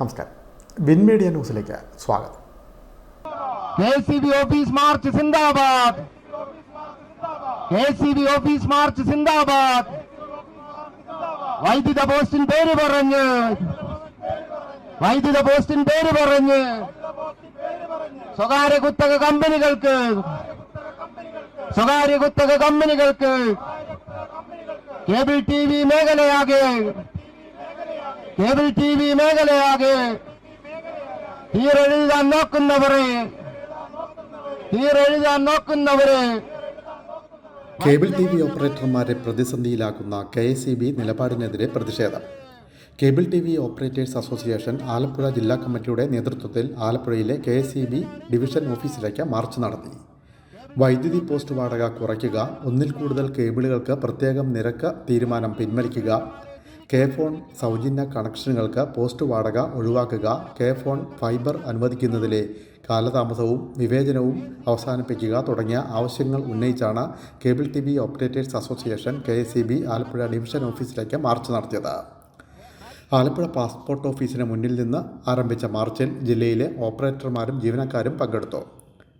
നമസ്കാരം. Win media ന്യൂസിലേക്ക് സ്വാഗതം. ഓഫീസ് മാർച്ച് സിന്ദാബാദ്. ഓഫീസ് മാർച്ച് സിന്ദാബാദ്. വൈദ്യുത പോസ്റ്റിൻ പേര് പറഞ്ഞ്. വൈദ്യുത പോസ്റ്റിൻ പേര് പറഞ്ഞ്. സ്വകാര്യ കുത്തക കമ്പനികൾക്ക്. സ്വകാര്യ കുത്തക കമ്പനികൾക്ക്. കേബിൾ ടി വി മേഖലയാകെ. കേബിൾ ടി വി മേഖലയാകെ തീരെഴുതാൻ നോക്കുന്നവരെ തീരെഴുതാൻ നോക്കുന്നവരെ. കേബിൾ ടി വി ഓപ്പറേറ്റർമാരെ പ്രതിസന്ധിയിലാക്കുന്ന കെ എസ് ഇ ബി നിലപാടിനെതിരെ പ്രതിഷേധം. Cable T V operators association Alappuzha ജില്ലാ കമ്മിറ്റിയുടെ നേതൃത്വത്തിൽ ആലപ്പുഴയിലെ K S E B division ഓഫീസിലേക്ക് മാർച്ച് നടത്തി. വൈദ്യുതി പോസ്റ്റ് വാടക കുറയ്ക്കുക ഒന്നിൽ കൂടുതൽ കേബിളുകൾക്ക് പ്രത്യേകം നിരക്ക് തീരുമാനം പിൻവലിക്കുക കെ ഫോൺ സൗജന്യ കണക്ഷനുകൾക്ക് പോസ്റ്റ് വാടക ഒഴിവാക്കുക കെ ഫോൺ ഫൈബർ അനുവദിക്കുന്നതിലെ കാലതാമസവും വിവേചനവും അവസാനിപ്പിക്കുക തുടങ്ങിയ ആവശ്യങ്ങൾ ഉന്നയിച്ചാണ് cable T V operators association K Alappuzha division ഓഫീസിലേക്ക് മാർച്ച് നടത്തിയത്. ആലപ്പുഴ പാസ്പോർട്ട് ഓഫീസിന് മുന്നിൽ നിന്ന് ആരംഭിച്ച മാർച്ചിൽ ജില്ലയിലെ ഓപ്പറേറ്റർമാരും ജീവനക്കാരും പങ്കെടുത്തു.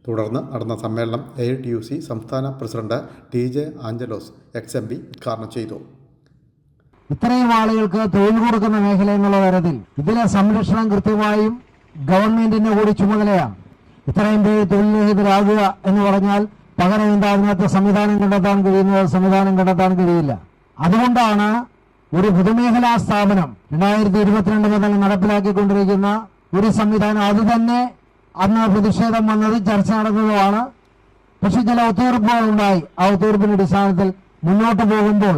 തുടർന്ന് നടന്ന സമ്മേളനം എ ടി യു സി സംസ്ഥാന president T J Angelos ex M P ഉദ്ഘാടനം ചെയ്തു. ഇത്രയും ആളുകൾക്ക് തൊഴിൽ കൊടുക്കുന്ന മേഖല എന്നുള്ള തരത്തിൽ ഇതിലെ സംരക്ഷണം കൃത്യമായും ഗവൺമെന്റിന്റെ കൂടി ചുമതലയാണ്. ഇത്രയും പേര് തൊഴിൽരഹിതരാകുക എന്ന് പറഞ്ഞാൽ പകരം എന്താ അതിനകത്ത് സംവിധാനം കണ്ടെത്താൻ കഴിയുന്നത് സംവിധാനം കണ്ടെത്താൻ കഴിയില്ല. അതുകൊണ്ടാണ് ഒരു പൊതുമേഖലാ സ്ഥാപനം രണ്ടായിരത്തി ഇരുപത്തിരണ്ട് മുതൽ നടപ്പിലാക്കിക്കൊണ്ടിരിക്കുന്ന ഒരു സംവിധാനം. അത് തന്നെ അന്ന് പ്രതിഷേധം വന്നത് ചർച്ച നടന്നതുമാണ്. പക്ഷെ ചില ഒത്തുതീർപ്പുകൾ ഉണ്ടായി ആ ഒത്തുതീർപ്പിന്റെ അടിസ്ഥാനത്തിൽ മുന്നോട്ട് പോകുമ്പോൾ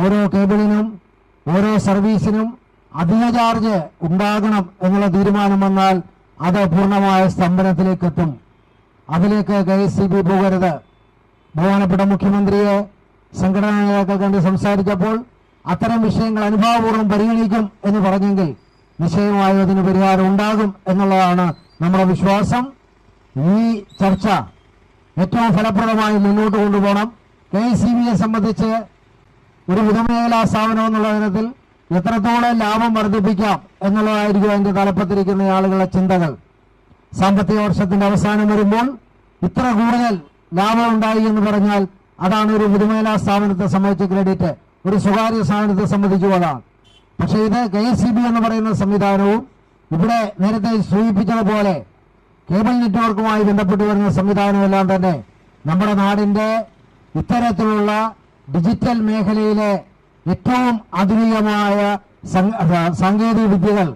ഓരോ കേബിളിനും ഓരോ സർവീസിനും അധിക ചാർജ് ഉണ്ടാകണം എന്നുള്ള തീരുമാനം വന്നാൽ അത് പൂർണമായ സ്തംഭനത്തിലേക്ക് എത്തും അതിലേക്ക് കെ എസ് സി ബി പോകരുത്. ബഹുമാനപ്പെട്ട മുഖ്യമന്ത്രിയെ സംഘടനാ നേതാക്കൾ കണ്ട് സംസാരിച്ചപ്പോൾ അത്തരം വിഷയങ്ങൾ അനുഭാവപൂർവം പരിഗണിക്കും എന്ന് പറഞ്ഞെങ്കിൽ നിശ്ചയമായും അതിന് പരിഹാരം ഉണ്ടാകും എന്നുള്ളതാണ് നമ്മുടെ വിശ്വാസം. ഈ ചർച്ച ഏറ്റവും ഫലപ്രദമായി മുന്നോട്ട് കൊണ്ടുപോകണം. കെ സി ബിയെ സംബന്ധിച്ച് ഒരു പൊതുമേഖലാ സ്ഥാപനം എന്നുള്ള തരത്തിൽ എത്രത്തോളം ലാഭം വർദ്ധിപ്പിക്കാം എന്നുള്ളതായിരിക്കും അതിന്റെ തലപ്പത്തിരിക്കുന്ന ആളുകളുടെ ചിന്തകൾ. സാമ്പത്തിക വർഷത്തിന്റെ അവസാനം വരുമ്പോൾ ഇത്ര കൂടുതൽ ലാഭം ഉണ്ടായി എന്ന് പറഞ്ഞാൽ അതാണ് ഒരു പൊതുമേഖലാ സ്ഥാപനത്തെ സംബന്ധിച്ച ക്രെഡിറ്റ് ഒരു സ്വകാര്യ സ്ഥാപനത്തെ സംബന്ധിച്ചുള്ളതാണ് പക്ഷേ ഇത് കെ എന്ന് പറയുന്ന സംവിധാനവും ഇവിടെ നേരത്തെ സൂചിപ്പിച്ചതുപോലെ കേബിൾ നെറ്റ്വർക്കുമായി ബന്ധപ്പെട്ട് വരുന്ന സംവിധാനമെല്ലാം തന്നെ നമ്മുടെ നാടിന്റെ ഇത്തരത്തിലുള്ള ഡിജിറ്റൽ മേഖലയിലെ ഏറ്റവും ആധുനികമായ സാങ്കേതിക വിദ്യകൾ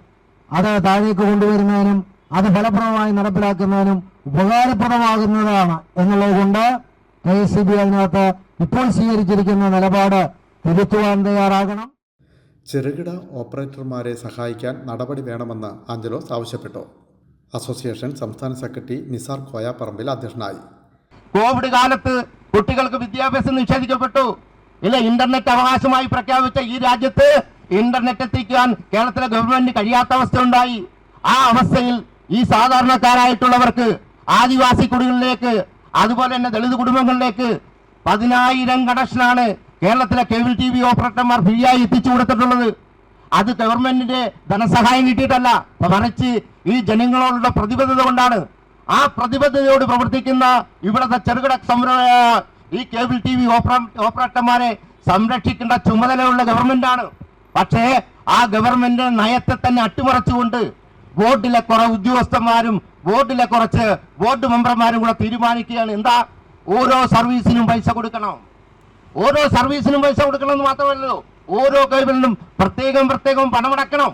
അത് താഴേക്ക് കൊണ്ടുവരുന്നതിനും അത് ഫലപ്രദമായി നടപ്പിലാക്കുന്നതിനും ഉപകാരപ്രദമാകുന്നതാണ് എന്നുള്ളത് കൊണ്ട് കെ എസ് സി ബി അതിനകത്ത് ഇപ്പോൾ സ്വീകരിച്ചിരിക്കുന്ന നിലപാട് തിരുത്തുവാൻ തയ്യാറാകണം. ചെറുകിട ഓപ്പറേറ്റർമാരെ സഹായിക്കാൻ നടപടി വേണമെന്ന് ആഞ്ചലോസ് ആവശ്യപ്പെട്ടു. അസോസിയേഷൻ സംസ്ഥാന സെക്രട്ടറി നിസാർ കോയ പറമ്പിൽ അധ്യക്ഷനായി. കോവിഡ് കാലത്ത് കുട്ടികൾക്ക് വിദ്യാഭ്യാസം നിഷേധിക്കപ്പെട്ടു. ഇല്ല ഇന്റർനെറ്റ് അവകാശമായി പ്രഖ്യാപിച്ച ഈ രാജ്യത്ത് ഇന്റർനെറ്റ് എത്തിക്കാൻ കേരളത്തിലെ ഗവൺമെന്റ് കഴിയാത്ത അവസ്ഥ ഉണ്ടായി ആ അവസ്ഥയിൽ ഈ സാധാരണക്കാരായിട്ടുള്ളവർക്ക് ആദിവാസി കുടികളിലേക്ക് അതുപോലെ തന്നെ ദളിത് കുടുംബങ്ങളിലേക്ക് പതിനായിരം കണക്ഷനാണ് കേരളത്തിലെ കേബിൾ ടി വി ഓപ്പറേറ്റർമാർ ഫ്രീ ആയി എത്തിച്ചു കൊടുത്തിട്ടുള്ളത്. അത് ഗവൺമെന്റിന്റെ ധനസഹായം കിട്ടിയിട്ടല്ല മറിച്ച് ഈ ജനങ്ങളോടുള്ള പ്രതിബദ്ധത കൊണ്ടാണ്. ആ പ്രതിബദ്ധതയോട് പ്രവർത്തിക്കുന്ന ഇവിടുത്തെ ചെറുകിട സംരംഭ ഈ കേബിൾ ടി വി ഓപ്പറേറ്റർമാരെ സംരക്ഷിക്കേണ്ട ചുമതലയുള്ള ഗവൺമെന്റാണ്. പക്ഷേ ആ ഗവൺമെന്റ് നയത്തെ തന്നെ അട്ടിമറിച്ചുകൊണ്ട് ബോർഡിലെ കുറെ ഉദ്യോഗസ്ഥന്മാരും ബോർഡിലെ കുറച്ച് ബോർഡ് മെമ്പർമാരും കൂടെ തീരുമാനിക്കുകയാണ്. എന്താ? ഓരോ സർവീസിനും പൈസ കൊടുക്കണം. ഓരോ സർവീസിനും പൈസ കൊടുക്കണം എന്ന് മാത്രമല്ലല്ലോ ഓരോ കേബിളിനും പ്രത്യേകം പ്രത്യേകം പണമടക്കണം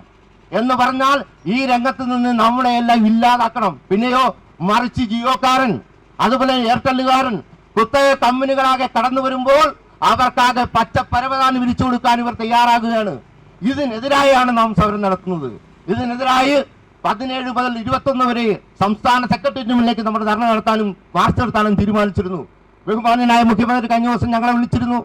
എന്ന് പറഞ്ഞാൽ ഈ രംഗത്ത് നിന്ന് നമ്മളെ എല്ലാം ഇല്ലാതാക്കണം. പിന്നെയോ മറിച്ച് ജിയോക്കാരൻ അതുപോലെ എയർടെല്ലുകാരൻ കുത്തക കമ്പനികളാകെ കടന്നു വരുമ്പോൾ അവർക്കാകെ പച്ച പരവതാനി വിരിച്ചു കൊടുക്കാൻ ഇവർ തയ്യാറാകുകയാണ്. ഇതിനെതിരായാണ് നാം സമരം നടത്തുന്നത്. ഇതിനെതിരായി പതിനേഴ് മുതൽ ഇരുപത്തൊന്ന് വരെ സംസ്ഥാന സെക്രട്ടേറിയറ്റിന് മുന്നിലേക്ക് നമ്മുടെ ധർണ നടത്താനും മാർച്ച് നടത്താനും തീരുമാനിച്ചിരുന്നു. ബഹുമാനനായ മുഖ്യമന്ത്രി കഴിഞ്ഞ ദിവസം ഞങ്ങളെ വിളിച്ചിരുന്നു.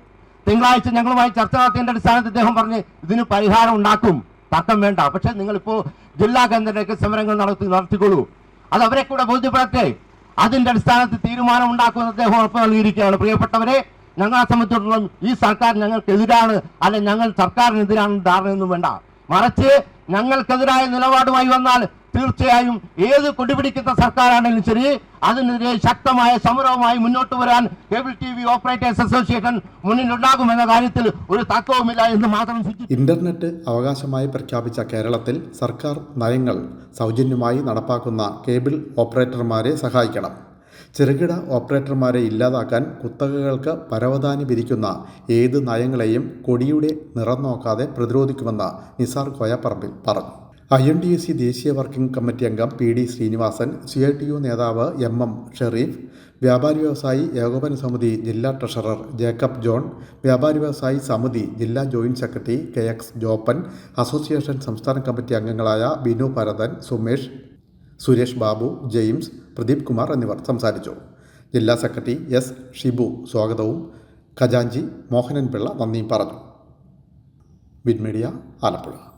തിങ്കളാഴ്ച ഞങ്ങളുമായി ചർച്ച നടത്തിയതിന്റെ അടിസ്ഥാനത്തിൽ അദ്ദേഹം പറഞ്ഞ് ഇതിന് പരിഹാരം ഉണ്ടാക്കും. തർക്കം വേണ്ട. പക്ഷെ നിങ്ങളിപ്പോ ജില്ലാ കേന്ദ്രത്തിലേക്ക് സമരങ്ങൾ നടത്തി നടത്തിക്കൊള്ളൂ അത് അവരെ കൂടെ ബോധ്യപ്പെടട്ടെ അതിന്റെ അടിസ്ഥാനത്തിൽ തീരുമാനം ഉണ്ടാക്കുമെന്ന് അദ്ദേഹം ഉറപ്പ് നൽകിയിരിക്കുകയാണ്. പ്രിയപ്പെട്ടവരെ ഞങ്ങളെ സംബന്ധിച്ചിടത്തോളം ഈ സർക്കാർ ഞങ്ങൾക്കെതിരാണ് അല്ലെ ഞങ്ങൾ സർക്കാരിനെതിരാണ് ധാരണയൊന്നും വേണ്ട. മറിച്ച് ഞങ്ങൾക്കെതിരായ നിലപാടുമായി വന്നാൽ തീർച്ചയായും ഏത് കൊടിപിടിക്കുന്ന സർക്കാരാണെങ്കിലും ശരി അതിനെതിരെ ശക്തമായ സമരവുമായി മുന്നോട്ട് വരാൻ cable T V operators association മുന്നിലുണ്ടാകുമെന്ന കാര്യത്തിൽ ഒരു തത്വവുമില്ല എന്ന് മാത്രം ഇന്റർനെറ്റ് അവകാശമായി പ്രഖ്യാപിച്ച കേരളത്തിൽ സർക്കാർ നയങ്ങൾ സൗജന്യമായി നടപ്പാക്കുന്ന കേബിൾ ഓപ്പറേറ്റർമാരെ സഹായിക്കണം. ചെറുകിട ഓപ്പറേറ്റർമാരെ ഇല്ലാതാക്കാൻ കുത്തകകൾക്ക് പരവധാനി വിരിക്കുന്ന ഏത് നയങ്ങളെയും കൊടിയുടെ നിറം നോക്കാതെ പ്രതിരോധിക്കുമെന്ന് നിസാർ കോയപ്പറമ്പിൽ പറഞ്ഞു. I N D S C ദേശീയ വർക്കിംഗ് കമ്മിറ്റി അംഗം P D Sreenivasan C I T U നേതാവ് എം എം ഷെറീഫ് വ്യാപാരി വ്യവസായി ഏകോപന സമിതി ജില്ലാ ട്രഷറർ ജേക്കബ് ജോൺ വ്യാപാരി വ്യവസായി സമിതി ജില്ലാ joint secretary K X Joppan association സംസ്ഥാന കമ്മിറ്റി അംഗങ്ങളായ ബിനു ഭരതൻ സുമേഷ് സുരേഷ് ബാബു ജെയിംസ് പ്രദീപ് കുമാർ എന്നിവർ സംസാരിച്ചു. ജില്ലാ സെക്രട്ടറി എസ് ഷിബു സ്വാഗതവും. ഖജാഞ്ചി മോഹനൻ പിള്ള നന്ദിയും പറഞ്ഞു. വിൻമീഡിയ ആലപ്പുഴ.